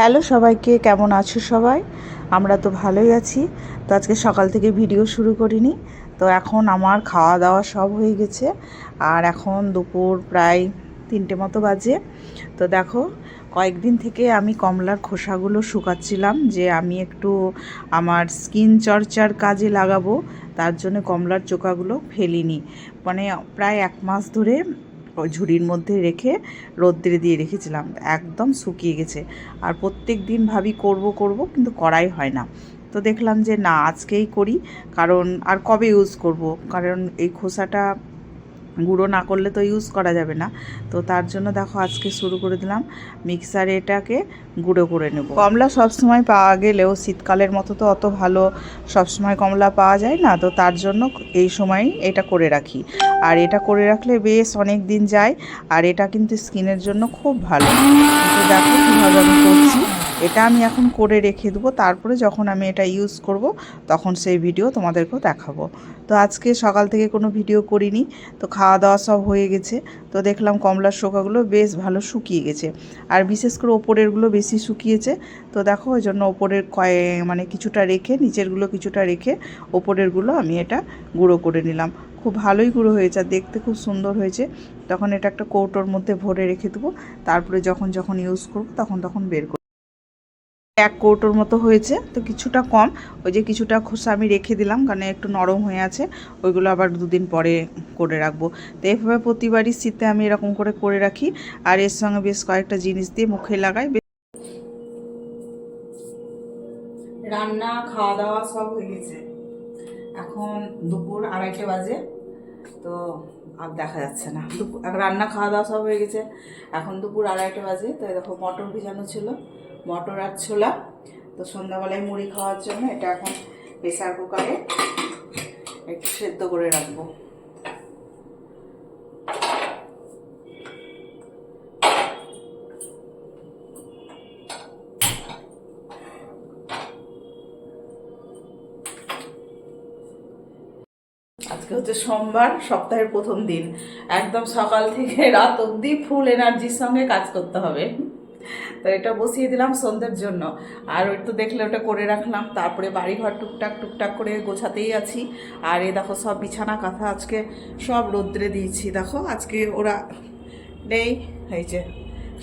Hello সবাইকে, কেমন আছো সবাই? আমরা তো ভালোই আছি। তো আজকে সকাল থেকে ভিডিও শুরু করিনি। তো এখন আমার খাওয়া দাওয়া সব হয়ে গেছে। আর এখন দুপুর প্রায় তিনটে মতো বাজে। তো দেখো, কয়েকদিন থেকে আমি কমলার খোসাগুলো শুকাচ্ছিলাম যে আমি একটু আমার স্কিন চর্চার কাজে লাগাবো। তার জন্য কমলার চোকাগুলো ফেলিনি। মানে প্রায় এক মাস ধরে ঝুড়ির মধ্যে রেখে রোদ্রে দিয়ে রেখেছিলাম। একদম শুকিয়ে গেছে। আর প্রত্যেক দিন ভাবি করব করব, কিন্তু করাই হয় না। তো দেখলাম যে না, আজকেই করি। কারণ আর কবে ইউজ করব? কারণ এই খোসাটা গুঁড়ো না করলে তো ইউজ করা যাবে না। তো তার জন্য দেখো আজকে শুরু করে দিলাম মিক্সারে এটাকে গুঁড়ো করে নেব। কমলা সবসময় পাওয়া গেলেও শীতকালের মতো তো অত ভালো সবসময় কমলা পাওয়া যায় না, তো তার জন্য এই সময়ই এটা করে রাখি। আর এটা করে রাখলে বেশ অনেক দিন যায়, আর এটা কিন্তু স্কিনের জন্য খুব ভালো। তো দেখো কীভাবে আমি করছি। এটা আমি এখন করে রেখে দেবো, তারপরে যখন আমি এটা ইউজ করব, তখন সেই ভিডিও তোমাদেরকেও দেখাবো। তো আজকে সকাল থেকে কোনো ভিডিও করিনি, তো খাওয়া দাওয়া সব হয়ে গেছে, তো দেখলাম কমলার শোকাগুলো বেশ ভালো শুকিয়ে গেছে। আর বিশেষ করে ওপরেরগুলো বেশি শুকিয়েছে। তো দেখো, ওই জন্য ওপরের কয়ে মানে কিছুটা রেখে, নিচেরগুলো কিছুটা রেখে ওপরেরগুলো আমি এটা গুঁড়ো করে নিলাম। খুব ভালোই গুঁড়ো হয়েছে, আর দেখতে খুব সুন্দর হয়েছে। তখন এটা একটা কৌটোর মধ্যে ভরে রেখে দেবো। তারপরে যখন যখন ইউজ করব, তখন তখন বের করব। এক কৌটোর মতো হয়েছে, তো কিছুটা কম। ওই যে কিছুটা খোসা আমি রেখে দিলাম, কারণ একটু নরম হয়ে আছে। ওইগুলো আবার দুদিন পরে করে রাখব। তো এভাবে প্রতিবারই শীতে আমি এরকম করে করে রাখি। আর এর সঙ্গে বেশ কয়েকটা জিনিস দিয়ে মুখে লাগাই। রান্না খাওয়া দাওয়া সব হয়ে গেছে। এখন দুপুর আড়াইটে বাজে, তো আর দেখা যাচ্ছে না। দুপুর রান্না খাওয়া দাওয়া সব হয়ে গেছে। এখন দুপুর আড়াইটে বাজে, তো দেখো মটর ভিজানো ছিল। মটর আর ছোলা। তো সন্ধ্যাবেলায় মুড়ি খাওয়ার জন্য এটা এখন প্রেসার কুকারে একটু সেদ্ধ করে রাখব। আজকে হচ্ছে সোমবার, সপ্তাহের প্রথম দিন। একদম সকাল থেকে রাত অবধি ফুল এনার্জির সঙ্গে কাজ করতে হবে। তো এটা বসিয়ে দিলাম সন্ধ্যের জন্য। আর ওই তো দেখলে ওটা করে রাখলাম। তারপরে বাড়িঘর টুকটাক টুকটাক করে গোছাতেই আছি। আর এ দেখো সব বিছানা, কাঁথা আজকে সব রোদ্রে দিয়েছি। দেখো আজকে ওরা নেই, এই যে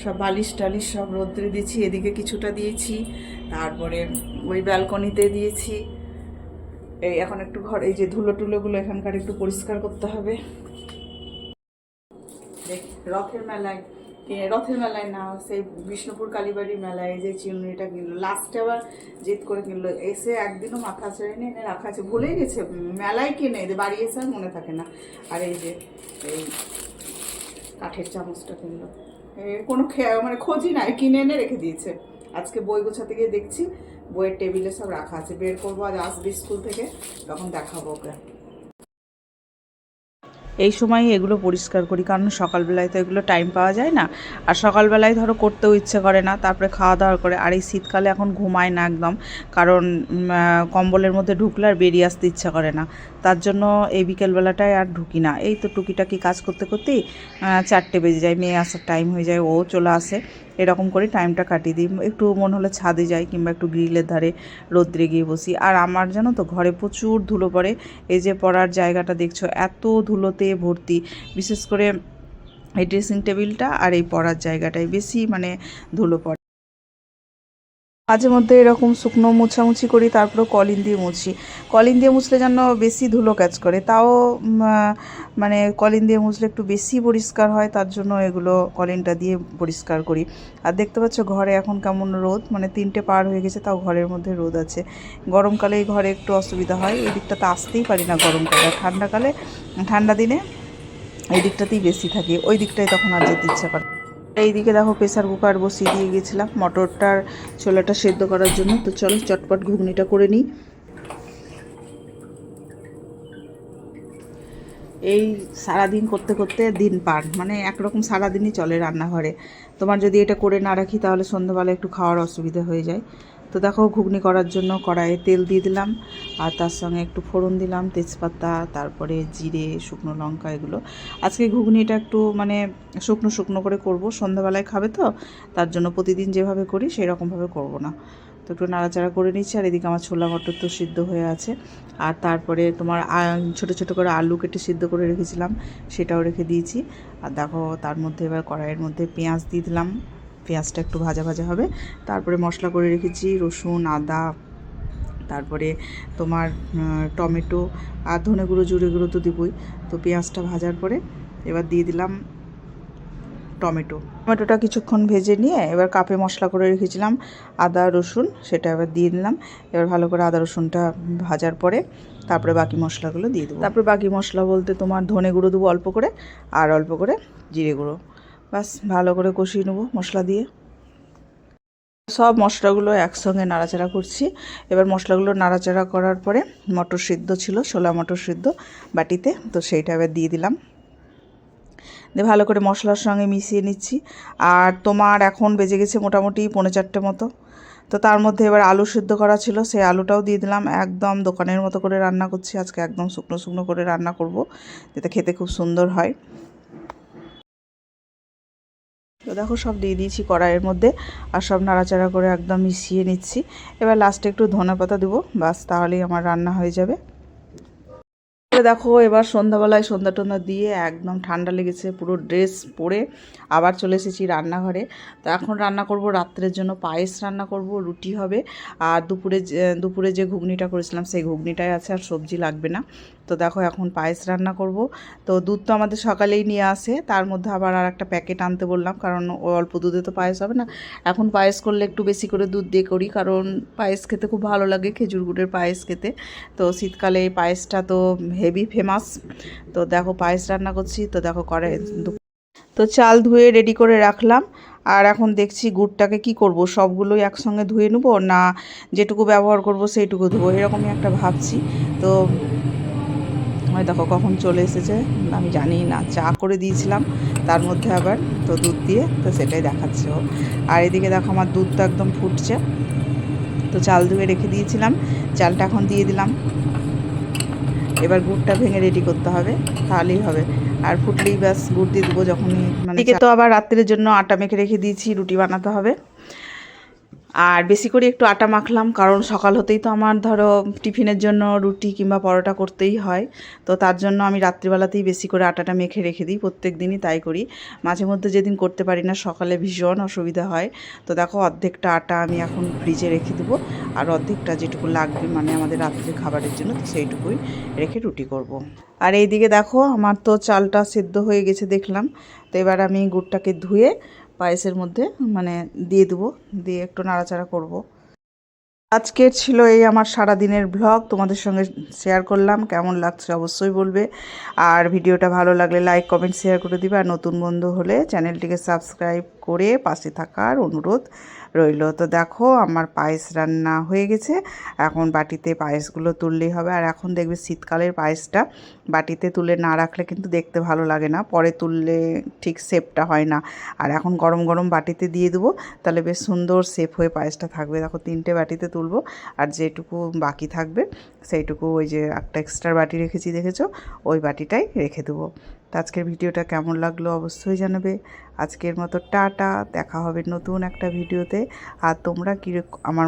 সব বালিশ টালিশ সব রোদ্রে দিয়েছি। এদিকে কিছুটা দিয়েছি। তারপরে ওই ব্যালকনিতে দিয়েছি। এই এখন একটু ঘর, এই যে ধুলো টুলোগুলো এখানকার একটু পরিষ্কার করতে হবে। রথের মেলায় রথের মেলায় না, সেই বিষ্ণুপুর কালীবাড়ির মেলায় যে চিমনিটা কিনলো। লাস্টে আবার জেদ করে কিনলো। এসে একদিনও মাথা ছেড়েনি, এনে রাখা আছে। ভুলেই গেছে মেলায় কিনে বাড়ি এসে আর মনে থাকে না। আর এই যে, এই কাঠের চামচটা কিনলো। কোনো মানে খোঁজই নাই, কিনে এনে রেখে দিয়েছে। আজকে বই গোছাতে গিয়ে দেখছি বইয়ের টেবিলে সব রাখা আছে। বের করব আজ আসবে স্কুল থেকে, তখন দেখাবো ওকে। এই সময় এগুলো পরিষ্কার করি, কারণ সকালবেলায় তো এগুলো টাইম পাওয়া যায় না। আর সকালবেলায় ধরো করতেও ইচ্ছে করে না, তারপরে খাওয়া দাওয়া করে। আর এই শীতকালে এখন ঘুমায় না একদম, কারণ কম্বলের মধ্যে ঢুকলে আর বেরিয়ে আসতে ইচ্ছা করে না। তার জন্য এই বিকেলবেলাটায় আর ঢুকি না। এই তো টুকিটাকি কাজ করতে করতেই চারটে বেজে যায়, মেয়ে আসার টাইম হয়ে যায়, ও চলে আসে। এরকম করে টাইমটা কাটিয়ে দিই। একটু মন হলে ছাদে যাই কিংবা একটু গ্রিলের ধারে রোদ্রে গিয়ে বসি। আর আমার জানো তো, ঘরে প্রচুর ধুলো পড়ে। এই যে পড়ার জায়গাটা দেখছ, এত ধুলোতে ভর্তি। বিশেষ করে এই ড্রেসিং টেবিলটা আর এই পড়ার জায়গাটায় বেশি মানে ধুলো পড়ে। মাঝে মধ্যে এরকম শুকনো মোছামুছি করি, তারপরে কলিন দিয়ে মুছি। কলিন দিয়ে মুছলে যেন বেশি ধুলো কাজ করে। তাও মানে কলিন দিয়ে মুছলে একটু বেশি পরিষ্কার হয়, তার জন্য এগুলো কলিনটা দিয়ে পরিষ্কার করি। আর দেখতে পাচ্ছ ঘরে এখন কেমন রোদ মানে তিনটে পার হয়ে গেছে, তাও ঘরের মধ্যে রোদ আছে। গরমকালে এই ঘরে একটু অসুবিধা হয়, এই দিকটাতে আসতেই পারি না গরমকালে। ঠান্ডাকালে, ঠান্ডা দিনে এই দিকটাতেই বেশি থাকে, ওই দিকটাই তখন আর যেতে ইচ্ছা করে এইদিকে দেখো প্রেসার কুকার বসিয়ে দিয়ে গেছিলাম। মটরটার ছোলাটা সেদ্ধ করার জন্য। তো চলো চটপট ঘুগনিটা করে নিই। এই সারাদিন করতে করতে দিন পার। মানে একরকম সারাদিনই চলে রান্নাঘরে। তোমার যদি এটা করে না রাখি, তাহলে সন্ধ্যাবেলা একটু খাওয়ার অসুবিধা হয়ে যায়। তো দেখো, ঘুগনি করার জন্য কড়াইয়ে তেল দিয়ে দিলাম, আর তার সঙ্গে একটু ফোড়ন দিলাম, তেজপাতা, তারপরে জিরে, শুকনো লঙ্কা, এগুলো। আজকে ঘুগনিটা একটু মানে শুকনো শুকনো করে করব, সন্ধ্যাবেলায় খাবে তো, তার জন্য প্রতিদিন যেভাবে করি সেই রকমভাবে করব না। তো একটু নাড়াচাড়া করে নিচ্ছি, আর এদিকে আমার ছোলা মটর তো সিদ্ধ হয়ে আছে। আর তারপরে তোমার ছোট ছোট করে আলু কেটে সিদ্ধ করে রেখেছিলাম, সেটাও রেখে দিয়েছি। আর দেখো, তার মধ্যে এবার কড়াইয়ের মধ্যে পেঁয়াজ দিয়ে দিলাম। পেঁয়াজটা একটু ভাজা ভাজা হবে। তারপরে মশলা করে রেখেছি, রসুন, আদা, তারপরে তোমার টমেটো আর ধনে গুঁড়ো, জিরে গুঁড়ো তো দিবই। তো পেঁয়াজটা ভাজার পরে এবার দিয়ে দিলাম টমেটো। টমেটোটা কিছুক্ষণ ভেজে নিয়ে এবার কাপে মশলা করে রেখেছিলাম আদা, রসুন, সেটা এবার দিয়ে দিলাম। এবার ভালো করে আদা, রসুনটা ভাজার পরে তারপরে বাকি মশলাগুলো দিয়ে দেবো। তারপরে বাকি মশলা বলতে তোমার ধনে গুঁড়ো দেবো অল্প করে আর অল্প করে জিরে গুঁড়ো। বাস ভালো করে কষিয়ে নেব মশলা দিয়ে। সব মশলাগুলো একসঙ্গে নাড়াচাড়া করছি। এবার মশলাগুলো নাড়াচাড়া করার পরে মটর সিদ্ধ ছিল, ছোলা মটর সিদ্ধ বাটিতে, তো সেইটা এবার দিয়ে দিলাম। দিয়ে ভালো করে মশলার সঙ্গে মিশিয়ে নিচ্ছি। আর তোমার এখন বেজে গেছে মোটামুটি পৌনে চারটে মতো। তো তার মধ্যে এবার আলু সিদ্ধ করা ছিল, সেই আলুটাও দিয়ে দিলাম। একদম দোকানের মতো করে রান্না করছি। আজকে একদম শুকনো শুকনো করে রান্না করব, যাতে খেতে খুব সুন্দর হয়। তো দেখো সব দিয়ে দিয়েছি কড়াইয়ের মধ্যে আর সব নাড়াচাড়া করে একদম মিশিয়ে নিচ্ছি। এবার লাস্টে একটু ধনে পাতা দেবো বাস তাহলেই আমার রান্না হয়ে যাবে। দেখো, এবার সন্ধ্যাবেলায় সন্ধ্যা টন্ধা দিয়ে একদম ঠান্ডা লেগেছে, পুরো ড্রেস পরে আবার চলে এসেছি রান্নাঘরে। তো এখন রান্না করব, রাত্রের জন্য পায়েস রান্না করব, রুটি হবে। আর দুপুরে দুপুরে যে ঘুগনিটা করেছিলাম, সেই ঘুগনিটাই আছে আর সবজি লাগবে না। তো দেখো, এখন পায়েস রান্না করব। তো দুধ তো আমাদের সকালেই নিয়ে আসে, তার মধ্যে আবার আর একটা প্যাকেট আনতে বললাম, কারণ অল্প দুধে তো পায়েস হবে না। এখন পায়েস করলে একটু বেশি করে দুধ দিয়ে করি, কারণ পায়েস খেতে খুব ভালো লাগে, খেজুর গুড়ের পায়েস খেতে। তো শীতকালে এই পায়েসটা তো হেভি ফেমাস। তো দেখো পায়েস রান্না করছি, তো দেখো করে তো চাল ধুয়ে রেডি করে রাখলাম। আর এখন দেখছি গুড়টাকে কি করব, সবগুলোই একসঙ্গে ধুয়ে নেব না যেটুকু ব্যবহার করব সেইটুকু ধুবো, এরকমই একটা ভাবছি। তো ওই দেখো কখন চলে এসেছে, আমি জানি না, চা করে দিয়েছিলাম, তার মধ্যে আবার তো দুধ দিয়ে, তো সেটাই দেখাচ্ছে ও। আর এদিকে দেখো আমার দুধটা একদম ফুটছে। তো চাল ধুয়ে রেখে দিয়েছিলাম, চালটা এখন দিয়ে দিলাম। এবার গুড়টা ভেঙে রেডি করতে হবে তাহলেই হবে। আর ফুটলেই ব্যাস গুড় দিয়ে দেবো যখনই মানে তো আবার রাত্রের জন্য আটা মেখে রেখে দিয়েছি রুটি বানাতে হবে। আর বেশি করে একটু আটা মাখলাম, কারণ সকাল হতেই তো আমার ধরো টিফিনের জন্য রুটি কিংবা পরোটা করতেই হয়। তো তার জন্য আমি রাত্রিবেলাতেই বেশি করে আটাটা মেখে রেখে দিই, প্রত্যেক দিনই তাই করি। মাঝে মধ্যে যেদিন করতে পারি না, সকালে ভীষণ অসুবিধা হয়। তো দেখো অর্ধেকটা আটা আমি এখন ফ্রিজে রেখে দেবো, আর অর্ধেকটা যেটুকু লাগবে মানে আমাদের রাত্রে খাবারের জন্য, তো সেইটুকুই রেখে রুটি করব। আর এইদিকে দেখো আমার তো চালটা সেদ্ধ হয়ে গেছে দেখলাম। তো এবার আমি গুড়টাকে ধুয়ে পায়েসের মধ্যে মানে দিয়ে দেবো, দিয়ে একটু নাড়াচাড়া করব। আজকের ছিল এই আমার সারা দিনের ব্লগ তোমাদের সঙ্গে শেয়ার করলাম, কেমন লাগছে অবশ্যই বলবে আর ভিডিওটা ভালো লাগলে লাইক কমেন্ট শেয়ার করে দিবে আর নতুন বন্ধু হলে চ্যানেলটিকে সাবস্ক্রাইব করে পাশে থাকার অনুরোধ রইল। তো দেখো, আমার পায়েস রান্না হয়ে গেছে। এখন বাটিতে পায়েসগুলো তুললেই হবে। আর এখন দেখবে শীতকালের পায়েসটা বাটিতে তুলে না রাখলে কিন্তু দেখতে ভালো লাগে না। পরে তুললে ঠিক শেপটা হয় না। আর এখন গরম গরম বাটিতে দিয়ে দেবো। তাহলে বেশ সুন্দর শেপ হয়ে পায়েসটা থাকবে। দেখো, তিনটে বাটিতে তুলবো। আর যেটুকু বাকি থাকবে, সেইটুকু ওই যে একটা এক্সট্রা বাটি রেখেছি, দেখেছ? ওই বাটিটাই রেখে দেবো। আজকের ভিডিওটা কেমন লাগল অবশ্যই জানাবে। আজকের মতো টাটা, দেখা হবে নতুন একটা ভিডিওতে। আর তোমরা কী আমার